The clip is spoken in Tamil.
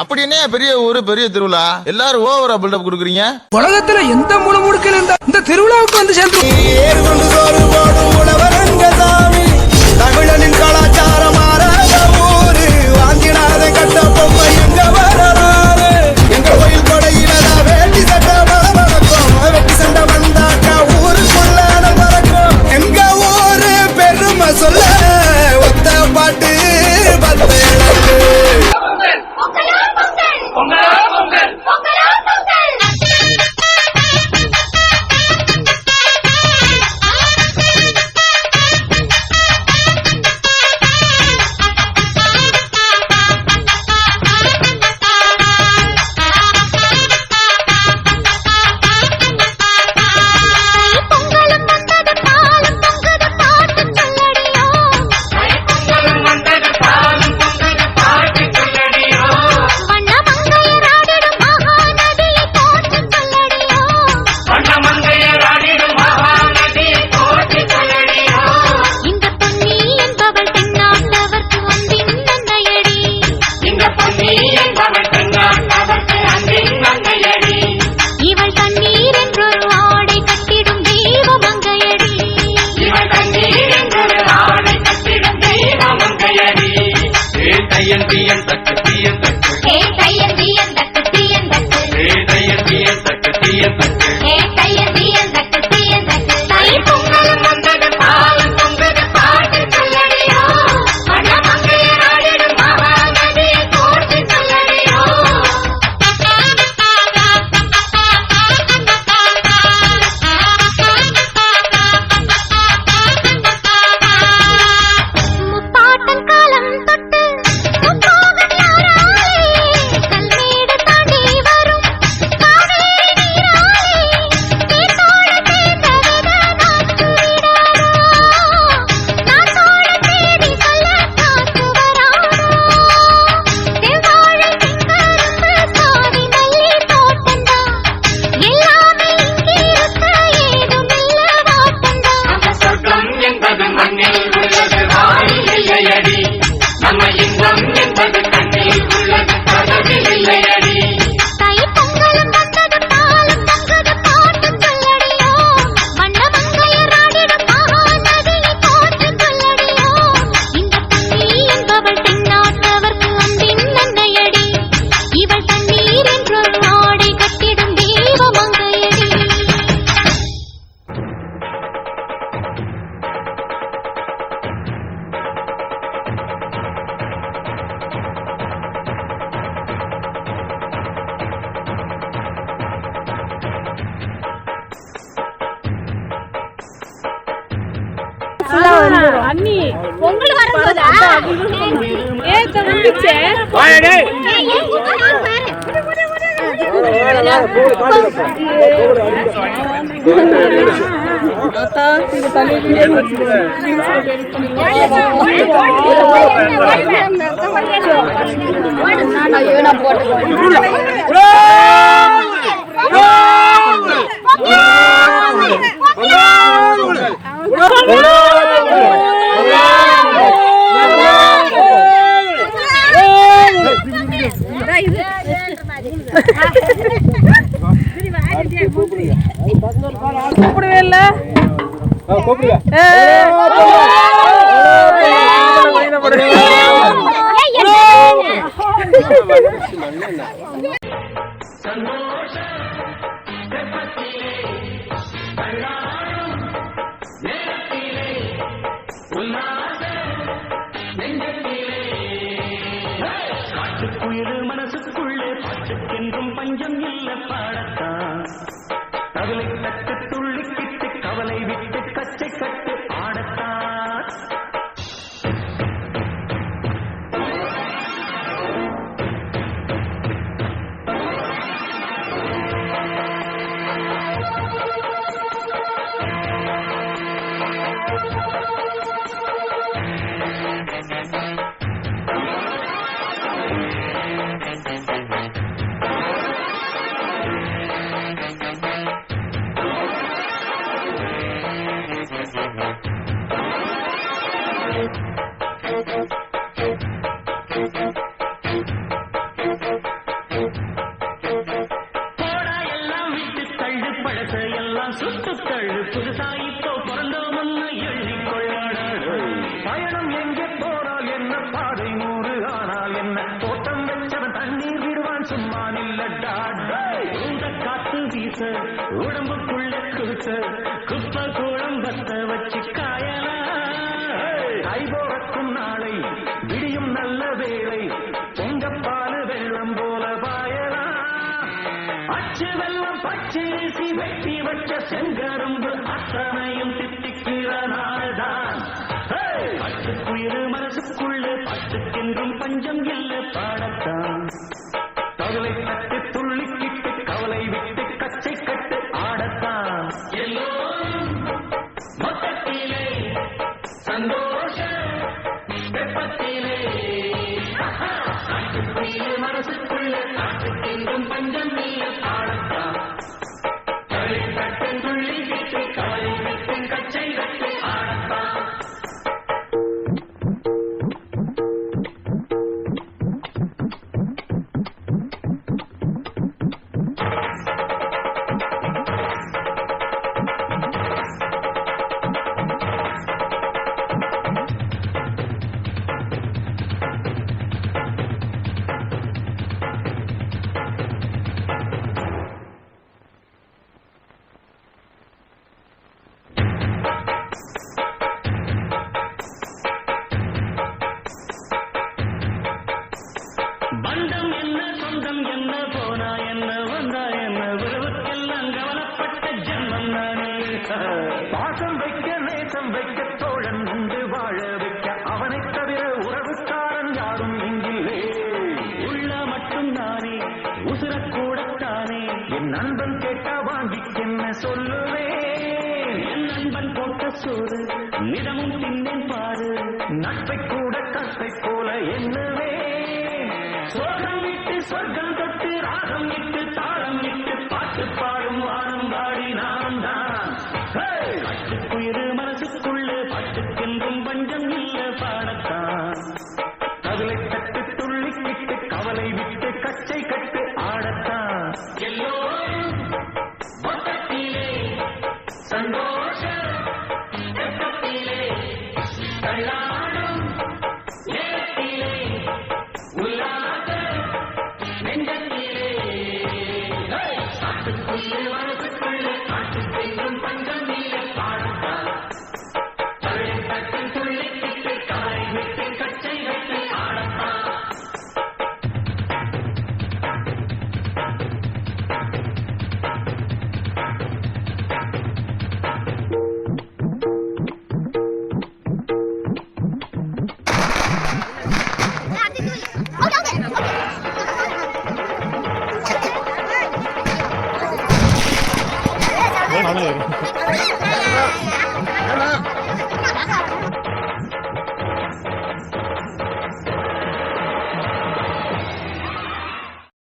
அப்படி என்ன பெரிய ஊரு பெரிய திருவிழா. எல்லாரும் ஓவரா பில்டப் கொடுக்குறீங்க. உலகத்துல எந்த மூல முடுக்கல இந்த திருவிழாவுக்கு வந்து சென்று அண்ணி பொங்கல் வரும்போது கூப்பிடவே இல்ல கூப்பிடுவேன் பஞ்சம் இல்ல பாடத்தான். பழசை எல்லாம் சுட்டு தள்ளு. புதுசா இப்போ பிறந்தோம்னு எழுதி கொள்ளாடாடு பயணம் எங்கே போனால் என்ன? பாதை நூறு ஆனால் என்ன? தோட்டம் வச்சவன் தண்ணீர் விடுவான் சும்மா நில்லடா இந்த காத்து வீச உடம்புக்குள்ள குவிச்ச குப்பை கூழம் பத்த வச்சுக்கா பாடத்தான் மிதமும் சிந்தேன் பாரு. நட்பை கூட கத்தை போல என்னவே சொர்க்கம் விட்டு சொர்க்கம் தொட்டு ராகம் விட்டு தாளம் விட்டு பாட்டு பாடும் வானம் này